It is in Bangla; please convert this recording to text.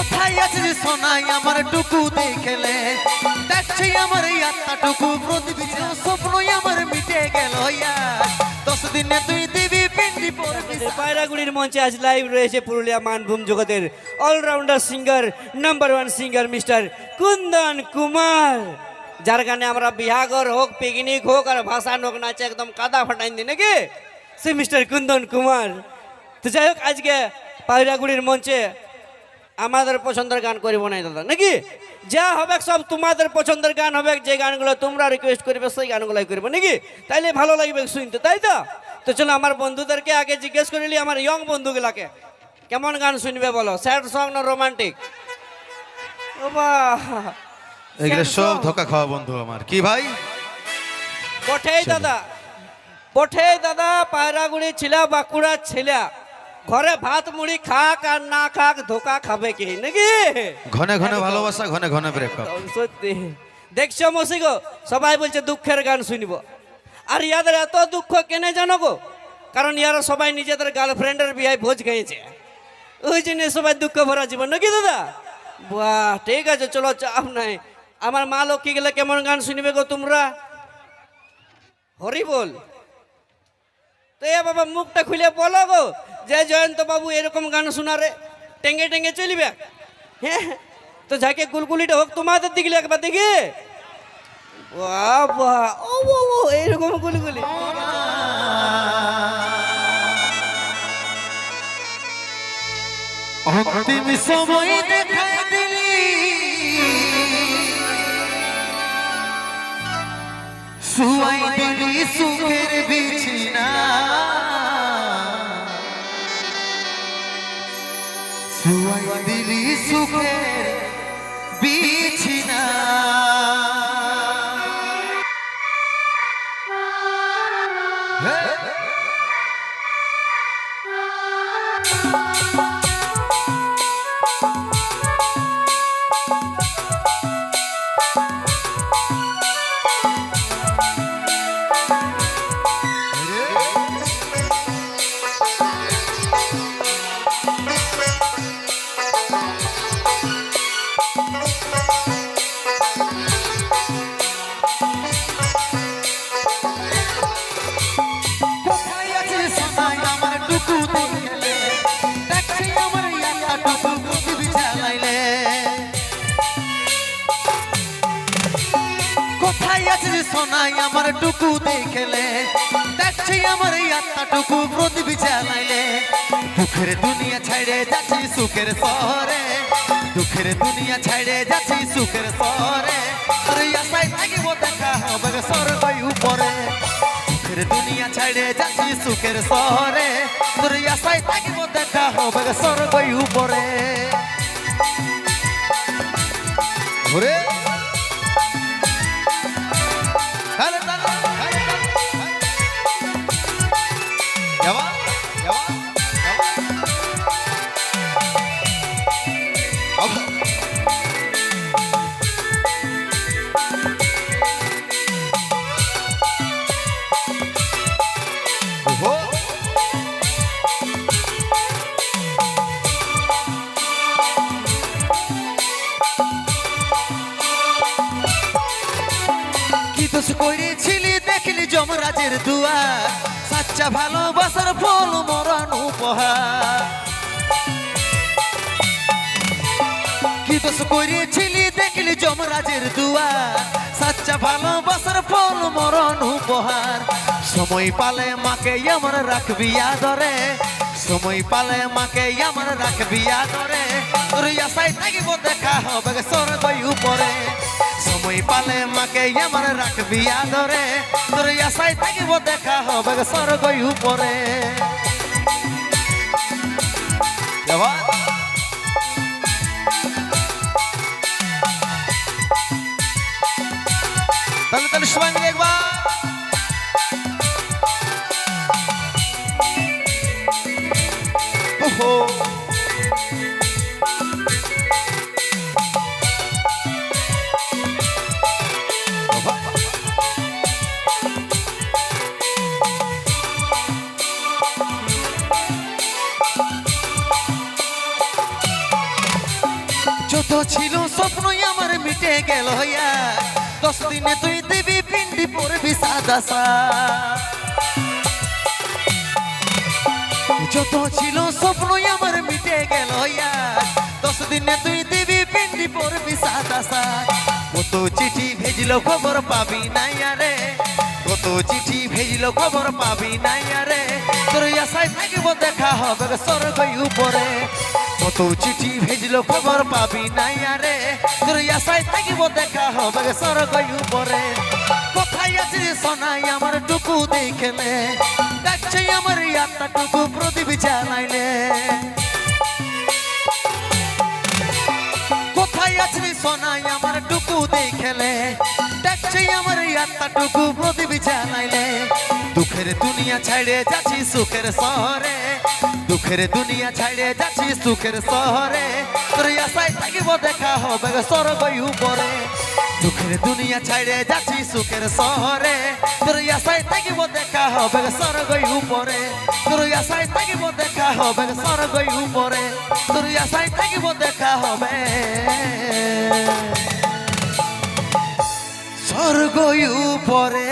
কোথায় আছে সোনাই? আমার টুকু দেখলে দেখছি আমার প্রতিবিছে স্বপ্নই আমার মিটে গেল দশ দিনে তুই দিবি পায়রাগুড়ির মঞ্চে আজ লাইভ রয়েছে পুরুলিয়া মানভূম জগতের allrounder singer number one singer mister Kundan Kumar. যার গানে আমরা বিহাগর হোক পিকনিক হোক, আর ভাসান হোক, নাচে একদম কাদা ফাটাই দিই, নাকি? সে মিস্টার কুন্দন কুমার। তো যাই হোক, আজকে পায়রাগুড়ির মঞ্চে আমাদের পছন্দের গান করিব না দাদা। নাকি? যা হবে সব তোমাদের পছন্দের গান হবে যে গানগুলো তোমরা রিকোয়েস্ট করবে সেই গানগুলাই করবে নাকি? তাইলে ভালো লাগবে শুনতে তাই তো? তো চলো আমার বন্ধুদেরকে আগে জিজ্ঞেস করিলি আমার ইয়ং বন্ধুগুলাকে। কেমন গান শুনবে বলো? স্যাড সং না রোমান্টিক ও এগুলো সব ধোকা খাওয়া বন্ধু আমার। কি ভাই? পঠেই দাদা পঠেই দাদা পায়রাগুড়ি ছিলা বাঁকুড়া ছিলা। ঘরে ভাত মুড়ি খাক আর না খাক ধোকা খাবে কি? নাকি? ঘনে ঘনে ভালোবাসা ঘনে ঘনে ব্রেকআপ সত্যি। দেখছ মসিগো সবাই বলছে দুঃখের গান শুনব। আর ইয়াদের এত দুঃখ কেনে জানো গো? কারণ ইয়ারা সবাই নিজেদের গার্লফ্রেন্ডের বিয়ে ভোজ খেয়েছে ওই জন্য সবাই দুঃখ ভরা জীবন। নাকি দাদা? বাহ ঠিক আছে চলো চাপ নাই। আমার মা লক্ষ্মী গেলে কেমন গান শুনবে গো তোমরা? হরি বল। তো এ বাবা মুখটা খুলে বলো গো, যে জয়ন্ত বাবু এরকম গান শোনারে, টেঙ্গে টেঙ্গে চলিবে? হ্যাঁ তো যাকে গুলগুলিটা হোক, তোমাদের দিকে একবার দেখি। এইরকম গুলগুলি। সময় সুখের সুখের বিছিনা কোথায় আছে সোনাই? আমার টুকু দেখলে দেখছি আমার ইয়াটা টুকু প্রদীপ জ্বালাইলে দুঃখের দুনিয়া ছাইড়ে যাচ্ছি সুখের শহরে। দুঃখের দুনিয়া ছাইড়ে যাচ্ছি সুখের শহরে। তোর আশায় থাকিব দেখা হবে স্বর্গ উপরে। সুখের দুনিয়া ছাইড়ে যাচ্ছি সুখের শহরে। তোর আশায় থাকিব দেখা হবে স্বর্গ উপরে। দোষ করেছিলি, দেখলি যমরাজের দুয়ার। সাচ্চা ভালোবাসার ফল, মরণ, উপহার। কি দোষ করেছিলি, দেখলি যমরাজের দুয়ার। সাচ্চা ভালোবাসার ফল, মরণ, উপহার। সময় পালে মাকে আমার রাখবি আদরে। সময় পালে মাকে আমার রাখবি আদরে। তোর আশায় থাকিব, দেখা হবে স্বর্গ উপরে। পালে মাকে আমার রাখবি আদরে। তোর আশায় থাকিব দেখা হবে স্বর্গ উপরে। তাহলে তাহলে ওহো। মিটে গেল হইয়া। দশ দিনে তুই দিবি পিন্ডি পরবি সাদা যত ছিল স্বপ্নই আমার মিটে গেল হইয়া। দশ দিনে তুই দিবি পিন্ডি পরবি সাদা কত চিঠি ভেজিল খবর পাবি নাই আরে। কত চিঠি ভেজিল খবর পাবি নাই আরে। তোর আশায় থাকিব দেখা হবে স্বর্গ উপরে। কত চিঠি ভেজিল খবর পাবি নাই আরে। আশায় থাকিব দেখা হবে স্বর্গ উপরে। কোথায় আছিস সোনাই, আমার টুকু দেখেলে ডাকছে আমার ইয়ারটা টুকু প্রদীপ জ্বালাইলে কোথায় আছিস সোনাই আমার টুকু দেখলে। ডাকছে আমার ইয়াত্তা টুকু প্রদীপ জ্বালাইলে। দুঃখের দুনিয়া ছাইড়ে যাচ্ছি সুখের শহরে। দুঃখের দুনিয়া ছাইড়ে যাচ্ছি সুখের শহরে। তোর আশায় থাকিব, দেখা হবে স্বর্গ উপরে। দুঃখের দুনিয়া ছাইড়ে যাচ্ছি সুখের শহরে। তোর আশায় থাকিব, দেখা হবে স্বর্গ উপরে। তোর আশায় থাকিব, দেখা হবে স্বর্গ উপরে। তোর আশায় থাকিব, দেখা হবে স্বর্গ